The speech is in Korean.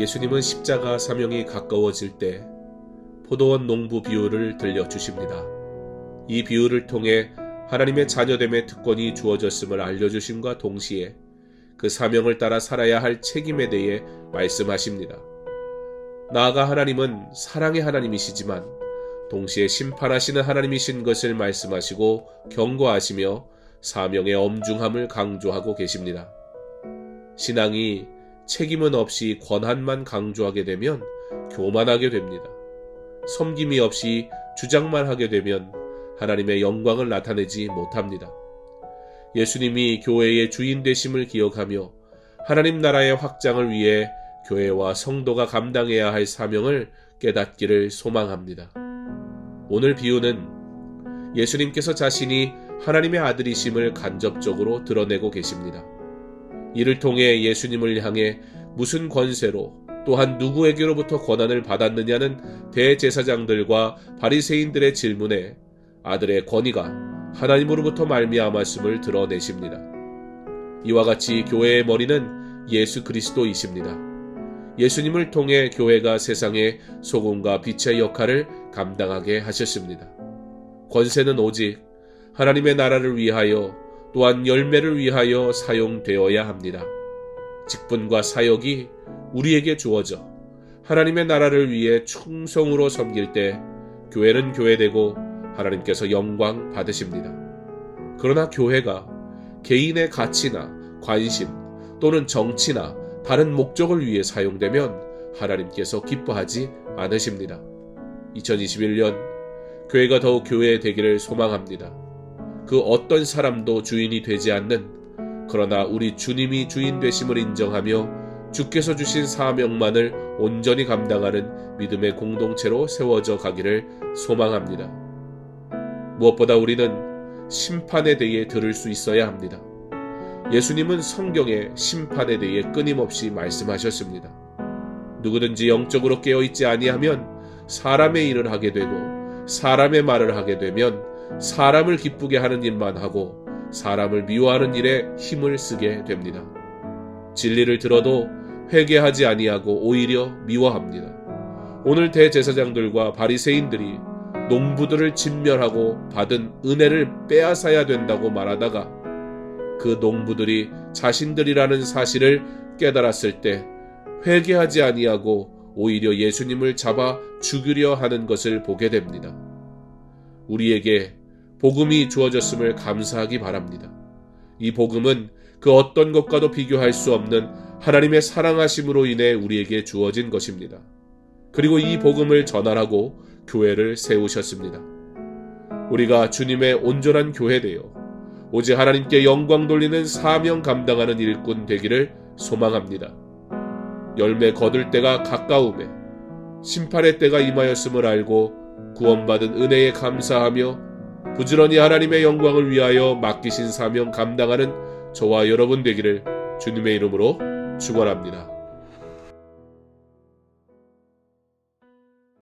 예수님은 십자가 사명이 가까워질 때 포도원 농부 비유를 들려주십니다. 이 비유를 통해 하나님의 자녀됨의 특권이 주어졌음을 알려주심과 동시에 그 사명을 따라 살아야 할 책임에 대해 말씀하십니다. 나아가 하나님은 사랑의 하나님이시지만 동시에 심판하시는 하나님이신 것을 말씀하시고 경고하시며 사명의 엄중함을 강조하고 계십니다. 신앙이 책임은 없이 권한만 강조하게 되면 교만하게 됩니다. 섬김이 없이 주장만 하게 되면 하나님의 영광을 나타내지 못합니다. 예수님이 교회의 주인 되심을 기억하며 하나님 나라의 확장을 위해 교회와 성도가 감당해야 할 사명을 깨닫기를 소망합니다. 오늘 비유는 예수님께서 자신이 하나님의 아들이심을 간접적으로 드러내고 계십니다. 이를 통해 예수님을 향해 무슨 권세로 또한 누구에게로부터 권한을 받았느냐는 대제사장들과 바리새인들의 질문에 아들의 권위가 하나님으로부터 말미암았음을 드러내십니다. 이와 같이 교회의 머리는 예수 그리스도이십니다. 예수님을 통해 교회가 세상의 소금과 빛의 역할을 감당하게 하셨습니다. 권세는 오직 하나님의 나라를 위하여 또한 열매를 위하여 사용되어야 합니다. 직분과 사역이 우리에게 주어져 하나님의 나라를 위해 충성으로 섬길 때 교회는 교회되고 하나님께서 영광 받으십니다. 그러나 교회가 개인의 가치나 관심 또는 정치나 다른 목적을 위해 사용되면 하나님께서 기뻐하지 않으십니다. 2021년 교회가 더욱 교회 되기를 소망합니다. 그 어떤 사람도 주인이 되지 않는 그러나 우리 주님이 주인 되심을 인정하며 주께서 주신 사명만을 온전히 감당하는 믿음의 공동체로 세워져 가기를 소망합니다. 무엇보다 우리는 심판에 대해 들을 수 있어야 합니다. 예수님은 성경의 심판에 대해 끊임없이 말씀하셨습니다. 누구든지 영적으로 깨어 있지 아니하면 사람의 일을 하게 되고 사람의 말을 하게 되면 사람을 기쁘게 하는 일만 하고 사람을 미워하는 일에 힘을 쓰게 됩니다. 진리를 들어도 회개하지 아니하고 오히려 미워합니다. 오늘 대제사장들과 바리새인들이 농부들을 진멸하고 받은 은혜를 빼앗아야 된다고 말하다가 그 농부들이 자신들이라는 사실을 깨달았을 때 회개하지 아니하고 오히려 예수님을 잡아 죽이려 하는 것을 보게 됩니다. 우리에게 복음이 주어졌음을 감사하기 바랍니다. 이 복음은 그 어떤 것과도 비교할 수 없는 하나님의 사랑하심으로 인해 우리에게 주어진 것입니다. 그리고 이 복음을 전하라고 교회를 세우셨습니다. 우리가 주님의 온전한 교회되어 오직 하나님께 영광 돌리는 사명 감당하는 일꾼 되기를 소망합니다. 열매 거둘 때가 가까움에 심판의 때가 임하였음을 알고 구원받은 은혜에 감사하며 부지런히 하나님의 영광을 위하여 맡기신 사명 감당하는 저와 여러분 되기를 주님의 이름으로 축원합니다.